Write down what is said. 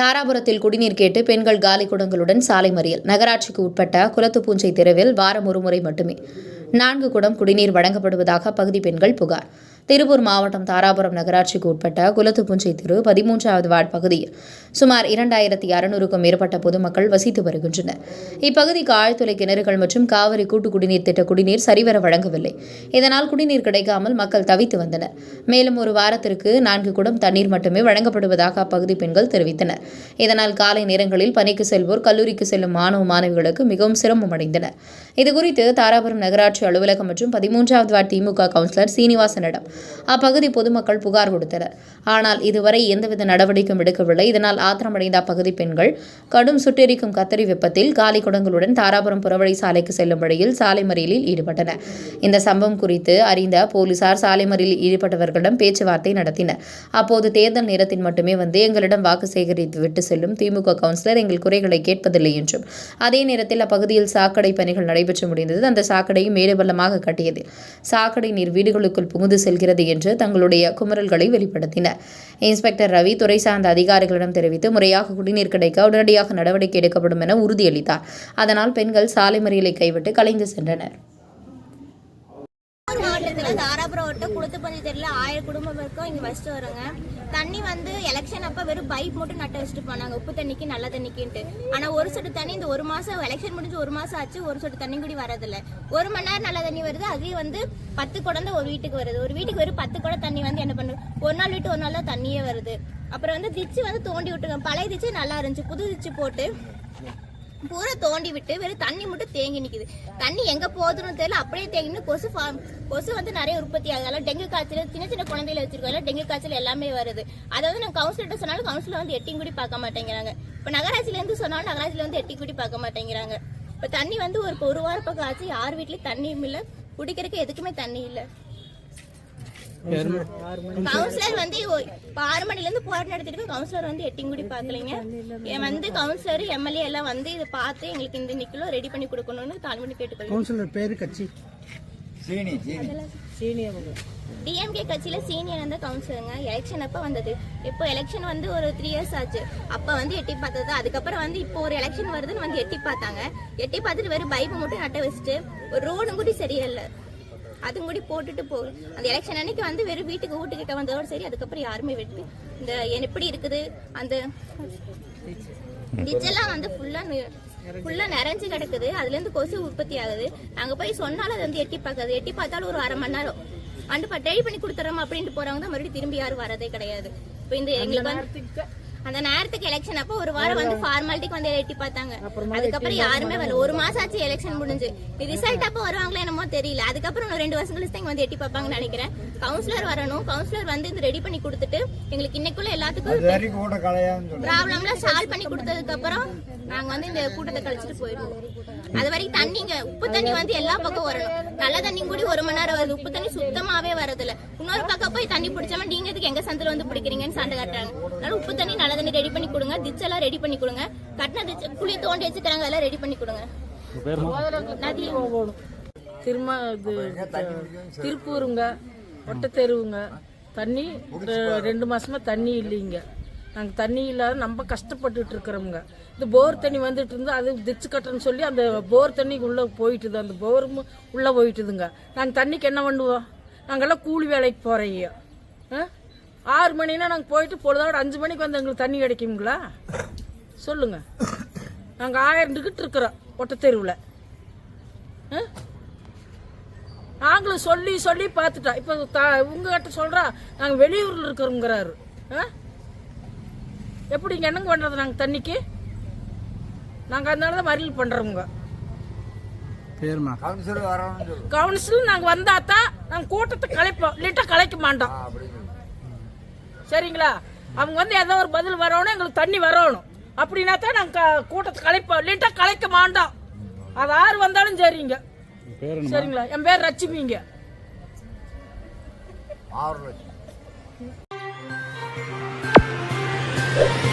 தாராபுரத்தில் குடிநீர் கேட்டு பெண்கள் காலி குடங்களுடன் சாலை மறியல். நகராட்சிக்கு உட்பட்ட குலத்துப்பூஞ்சை தெருவில் வாரம் ஒருமுறை மட்டுமே. நான்கு குடம் குடிநீர் வழங்கப்படுவதாக பகுதி பெண்கள் புகார். திருப்பூர் மாவட்டம் தாராபுரம் நகராட்சிக்கு உட்பட்ட குலத்துப்புஞ்சை தெரு பதிமூன்றாவது வார்டு பகுதியில் சுமார் இரண்டாயிரத்தி அறுநூறுக்கும் மேற்பட்ட பொதுமக்கள் வசித்து வருகின்றனர். இப்பகுதிக்கு ஆழ்துளை கிணறுகள் மற்றும் காவிரி கூட்டு குடிநீர் திட்ட குடிநீர் சரிவர வழங்கவில்லை. இதனால் குடிநீர் கிடைக்காமல் மக்கள் தவித்து வந்தனர். மேலும் ஒரு வாரத்திற்கு நான்கு குடம் தண்ணீர் மட்டுமே வழங்கப்படுவதாக அப்பகுதி பெண்கள் தெரிவித்தனர். இதனால் காலை நேரங்களில் பணிக்கு செல்வோர் கல்லூரிக்கு செல்லும் மாணவ மாணவிகளுக்கு மிகவும் சிரமம் அடைந்தனர். இதுகுறித்து தாராபுரம் நகராட்சி அலுவலகம் மற்றும் பதிமூன்றாவது வார்டு திமுக கவுன்சிலர் சீனிவாசனிடம் அப்பகுதி பொதுமக்கள் புகார் கொடுத்தனர். ஆனால் இதுவரை எந்தவித நடவடிக்கையும் எடுக்கவில்லை. இதனால் ஆத்திரமடைந்த அப்பகுதி பெண்கள் கடும் சுட்டெரிக்கும் கத்தரி வெப்பத்தில் காலி குடங்களுடன் தாராபுரம் புறவழி சாலைக்கு செல்லும் வழியில் சாலை மறியலில் ஈடுபட்டனர். இந்த சம்பவம் குறித்து அறிந்த போலீசார் சாலை மறியலில் ஈடுபட்டவர்களிடம் பேச்சுவார்த்தை நடத்தினர். அப்போது தேர்தல் நேரத்தில் மட்டுமே வந்து எங்களிடம் வாக்கு சேகரித்து விட்டு செல்லும் திமுக கவுன்சிலர் எங்கள் குறைகளை கேட்பதில்லை என்றும் அதே நேரத்தில் அப்பகுதியில் சாக்கடை பணிகள் நடைபெற்று முடிந்தது. அந்த சாக்கடையும் மேடுபள்ளமாக கட்டியது. சாக்கடை நீர் வீடுகளுக்குள் புகுந்து செல்கிறது என்று தங்களுடைய குமரல்களை வெளிப்படுத்தினர். இன்ஸ்பெக்டர் ரவி துறை சார்ந்த அதிகாரிகளிடம் தெரிவித்து முறையாக குடிநீர் கிடைக்க உடனடியாக நடவடிக்கை எடுக்கப்படும் என உறுதியளித்தார். அதனால் பெண்கள் சாலை மறியலை கைவிட்டு கலைந்து சென்றனர். திருப்பூர் மாவட்டத்தில் தாராபுரம் வட்டம் குளத்துப்பஞ்சு தெருல ஆயிரம் குடும்பம் இருக்கும். இங்கே வச்சுட்டு வரோங்க. தண்ணி வந்து எலெக்ஷன் அப்போ வெறும் பைப் மட்டும் நட்டு வச்சுட்டு போனாங்க. உப்பு தண்ணிக்கு நல்ல தண்ணிக்குன்ட்டு. ஆனால் ஒரு சொட்டு தண்ணி இந்த ஒரு மாதம் எலெக்ஷன் முடிஞ்சு ஒரு மாதம் ஆச்சு. ஒரு சொட்டு தண்ணி கூட வரதில்ல. ஒரு மணி நேரம் நல்ல தண்ணி வருது. அதே வந்து பத்து குடம் ஒரு வீட்டுக்கு வருது. ஒரு வீட்டுக்கு வெறும் பத்து குடம் தண்ணி வந்து என்ன பண்ணுது ஒரு நாள் விட்டு ஒரு நாள் தான் தண்ணியே வருது. அப்புறம் வந்து திச்சு வந்து தோண்டி விட்டுருங்க பழைய திச்சு நல்லா இருந்துச்சு. புது திச்சு போட்டு பூரா தோண்டி விட்டு வெறும் தண்ணி மட்டும் தேங்கி நிக்குது. தண்ணி எங்க போகுதுன்னு தெரியல அப்படியே தேங்கி கொசு ஃபார்ம் கொசு வந்து நிறைய உற்பத்தி ஆகுது. டெங்கு காய்ச்சல் சின்ன சின்ன குழந்தையில வச்சிருக்கோம் டெங்கு காய்ச்சல் எல்லாமே வருது. அதாவது வந்து நான் கவுன்சிலர்கிட்ட சொன்னாலும் கவுன்சிலர் வந்து எட்டியும் கூடி பார்க்க மாட்டேங்கிறாங்க. இப்ப நகராட்சியில இருந்து சொன்னாலும் நகராட்சியில வந்து எட்டி கூடி பார்க்க மாட்டேங்கிறாங்க. இப்ப தண்ணி வந்து ஒரு ஒரு வாரம் பக்கம் ஆச்சு. யார் வீட்லயும் தண்ணியும் இல்ல. குடிக்கிறதுக்கு எதுக்குமே தண்ணி இல்லை. கவுன்சிலர் வந்து ஆறு மணில இருந்து போராட்டம் நடத்திட்டு கவுன்சிலர் வந்து எட்டிங் கூடி பாக்கலைங்க என் வந்து கவுன்சிலர் எம்எல்ஏ எல்லாம் வந்து இதை பார்த்து எங்களுக்கு இந்த நிக்கலும் ரெடி பண்ணி கொடுக்கணும்னு தாழ்மணி கேட்டுக்கொள்ளுங்க கவுன்சிலர் பேரு கட்சி. டிஎம்கே கட்சியில சீனியர் வந்து கவுன்சிலருங்க எலெக்ஷன் அப்ப வந்தது? இப்போ எலெக்ஷன் வந்து ஒரு த்ரீ இயர்ஸ் ஆச்சு. அப்ப வந்து எட்டி பார்த்தது. அதுக்கப்புறம் வந்து இப்போ ஒரு எலெக்ஷன் வருதுன்னு வந்து எட்டி பார்த்தாங்க. எட்டி பார்த்துட்டு வெறும் பைப்பு மட்டும் நட்ட வச்சுட்டு ஒரு ரோடும் கூட சரியில்லை. அதுவும் கூட போட்டுட்டு போகும் அந்த எலெக்ஷன் அன்னைக்கு வந்து வெறும் வீட்டுக்கு வீட்டுக்கிட்ட வந்ததோட சரி அதுக்கப்புறம் யாருமே வெட்டு இந்த எப்படி இருக்குது? அந்த டிச்செல்லாம் வந்து ஃபுல்லா ஃபுல்லா நிறைஞ்சு கிடக்குது. அதுல இருந்து கொசு உற்பத்தி ஆகுது. அங்க போய் சொன்னாலும் அது வந்து எட்டி பார்க்காது. எட்டி பார்த்தாலும் ஒரு அரை மணி நேரம். வந்து ரெடி பண்ணி கொடுத்துறோம் அப்படின்ட்டு போறவங்க தான் மறுபடியும் திரும்பி யாரும் வரதே கிடையாது. இப்போ இந்த எங்களுக்கு அந்த நேரத்துக்கு எலெக்ஷன் அப்போ ஒரு வாரம் வந்து ஃபார்மாலிட்டிக்கு வந்து எட்டி பார்த்தாங்க. அதுக்கப்புறம் யாருமே வரல. ஒரு மாசம் ஆச்சு எலெக்ஷன் முடிஞ்சு. ரிசல்ட் அப்போ வருவாங்களோ என்னமோ தெரியல. அதுக்கப்புறம் இன்னும் ரெண்டு வருஷம் கழிச்சு தான் வந்து எட்டி பார்ப்பாங்கன்னு நினைக்கிறேன். கவுன்சிலர் வரணும். கவுன்சிலர் வந்து இந்த ரெடி பண்ணி கொடுத்துட்டு எங்களுக்கு இன்னைக்குள்ள எல்லாத்துக்கும் ப்ராப்ளம்லாம் சால்வ் பண்ணி கொடுத்ததுக்கு அப்புறம் நாங்க வந்து இந்த கூட்டத்தை கழிச்சிட்டு போயிடுவோம். அது வரைக்கும் தண்ணிங்க உப்பு தண்ணி வந்து எல்லா பக்கம் வரணும் நல்ல தண்ணி கூட ஒரு மணி நேரம் வருது. உப்பு தண்ணி சுத்தமாவே வரதில்ல இன்னொரு பக்கம் போய் தண்ணி பிடிச்சாம நீங்க எதுக்கு எங்க சந்தில வந்து பிடிக்கிறீங்கன்னு சண்டை காட்டுறாங்க. அதனால உப்பு தண்ணி நல்ல தண்ணி ரெடி பண்ணி கொடுங்க. எல்லாம் ரெடி பண்ணி கொடுங்க. கட்டின ditch குழி தோண்டி வச்சுக்கிறாங்க அதெல்லாம் ரெடி பண்ணி கொடுங்க. நதி. திரும்ப இது திருப்பூருங்க ஒட்டத்தெருவுங்க. தண்ணி ரெண்டு மாசமா தண்ணி இல்லைங்க. நாங்கள் தண்ணி இல்லாத நம்ம கஷ்டப்பட்டுட்டு இருக்கிறோமுங்க. இந்த போர் தண்ணி வந்துட்டு இருந்தால் அது திச்சு கட்டுறேன்னு சொல்லி அந்த போர் தண்ணிக்கு உள்ளே போயிட்டுது. அந்த போரும் உள்ளே போயிட்டுதுங்க. நாங்கள் தண்ணிக்கு என்ன பண்ணுவோம்? நாங்கள்லாம் கூலி வேலைக்கு போகிறீங்க ஆறு மணினா நாங்கள் போயிட்டு பொழுதோட அஞ்சு மணிக்கு வந்து எங்களுக்கு தண்ணி கிடைக்குங்களா சொல்லுங்க. நாங்கள் ஆயிரண்டுக்கிட்டு இருக்கிறோம் ஒட்டத்தெருவில் ஆ? நாங்களும் சொல்லி சொல்லி பார்த்துட்டோம். இப்போ த உங்ககிட்ட சொல்கிறா நாங்கள் வெளியூரில் இருக்கிறோங்கிறாரு ஆ? எப்படி இங்கே என்னங்க பண்ணுறது நாங்கள் தண்ணிக்கு? நாங்கள் அதனால தான் மறியல் பண்ணுறோமுங்க பேருமா? கவுன்சிலர் கவுன்சில் நாங்கள் வந்தால் தான் நாங்கள் கூட்டத்தை கலைப்போம். இல்லட்டா கலைக்க மாட்டோம். சரிங்களா? அவங்க வந்து ஏதோ ஒரு பதில் வரணும் எங்களுக்கு தண்ணி வரணும். அப்படின்னா தான் நாங்கள் கூட்டத்தை கலைப்போம். இல்லட்டா கலைக்க மாட்டோம். அது யார் வந்தாலும் சரிங்க. சரிங்களா? என் பேர் ரட்சுமிங்க ஆறு லட்சம் Thank you.